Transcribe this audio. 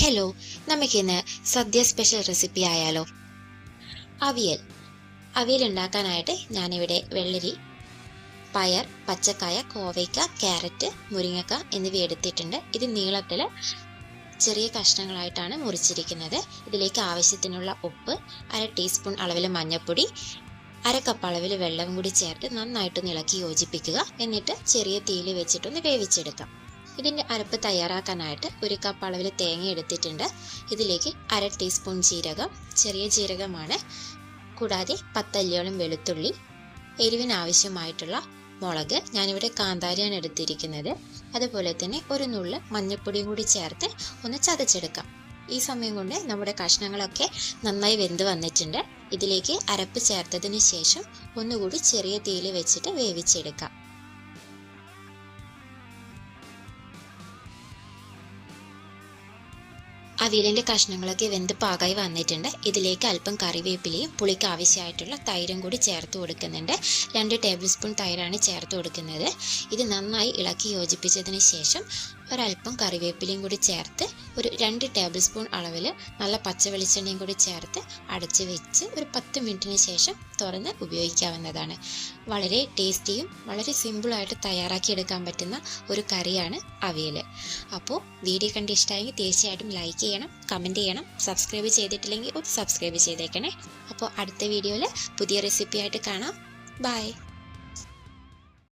Hello നമുക്കിന്ന് സദ്യ special recipe ആയാലോ? അവിയൽ. അവിയൽ ഉണ്ടാക്കാനായിട്ട് ഞാനിവിടെ വെള്ളരി പയർ പച്ചക്കായ കോവയ്ക്ക ക്യാരറ്റ് മുരിങ്ങക്ക എന്നിവ എടുത്തിട്ടുണ്ട്. ഇത് നീളത്തിൽ ചെറിയ കഷ്ണങ്ങളായിട്ടാണ് മുറിച്ചിരിക്കുന്നത്. ഇതിലേക്ക് ആവശ്യത്തിനുള്ള ഉപ്പ് അര ടീസ്പൂൺ അളവിൽ മഞ്ഞൾപ്പൊടി അര കപ്പ് അളവിൽ വെള്ളം കൂടി ചേർത്ത് നന്നായിട്ടൊന്ന് ഇളക്കി യോജിപ്പിക്കുക. എന്നിട്ട് ചെറിയ തീയിൽ വെച്ചിട്ടൊന്ന് വേവിച്ചെടുക്കാം. ഇതിന്റെ അരപ്പ് തയ്യാറാക്കാനായിട്ട് ഒരു കപ്പ് അളവിൽ തേങ്ങ എടുത്തിട്ടുണ്ട്. ഇതിലേക്ക് അര ടീസ്പൂൺ ജീരകം ചെറിയ ജീരകമാണ്. കൂടാതെ പത്തല്ലിയോളം വെളുത്തുള്ളി എരിവിന് ആവശ്യമായിട്ടുള്ള മുളക് ഞാനിവിടെ കാന്താരിയാണ് എടുത്തിരിക്കുന്നത്. അതുപോലെ തന്നെ ഒരു നുള്ള് മഞ്ഞൾപ്പൊടിയും കൂടി ചേർത്ത് ഒന്ന് ചതച്ചെടുക്കാം. ഈ സമയം കൊണ്ട് നമ്മുടെ കഷ്ണങ്ങളൊക്കെ നന്നായി വെന്ത് വന്നിട്ടുണ്ട്. ഇതിലേക്ക് അരപ്പ് ചേർത്തതിന് ശേഷം ഒന്നുകൂടി ചെറിയ തീയിൽ വെച്ചിട്ട് വേവിച്ചെടുക്കാം. അവിയലിന്റെ കഷ്ണങ്ങളൊക്കെ വെന്ത് പാകായി വന്നിട്ടുണ്ട്. ഇതിലേക്ക് അല്പം കറിവേപ്പിലയും പുളിക്ക് ആവശ്യമായിട്ടുള്ള തൈരും കൂടി ചേർത്ത് കൊടുക്കുന്നുണ്ട്. രണ്ട് ടേബിൾ സ്പൂൺ തൈരാണ് ചേർത്ത് കൊടുക്കുന്നത്. ഇത് നന്നായി ഇളക്കി യോജിപ്പിച്ചതിന് ശേഷം ഒരല്പം കറിവേപ്പിലയും കൂടി ചേർത്ത് ഒരു രണ്ട് ടേബിൾ സ്പൂൺ അളവിൽ നല്ല പച്ച വെളിച്ചെണ്ണയും കൂടി ചേർത്ത് അടച്ച് വെച്ച് ഒരു പത്ത് മിനിറ്റിന് ശേഷം തുറന്ന് ഉപയോഗിക്കാവുന്നതാണ്. വളരെ ടേസ്റ്റിയും വളരെ സിമ്പിളായിട്ട് തയ്യാറാക്കിയെടുക്കാൻ പറ്റുന്ന ഒരു കറിയാണ് അവിയൽ അപ്പോൾ വീഡിയോ കണ്ട് ഇഷ്ടമായെങ്കിൽ തീർച്ചയായിട്ടും ലൈക്ക് ചെയ്യണം കമന്റ് ചെയ്യണം സബ്സ്ക്രൈബ് ചെയ്തിട്ടില്ലെങ്കിൽ ഒന്ന് സബ്സ്ക്രൈബ് ചെയ്തേക്കണേ. അപ്പോൾ അടുത്ത വീഡിയോയിൽ പുതിയ റെസിപ്പിയായിട്ട് കാണാം. ബൈ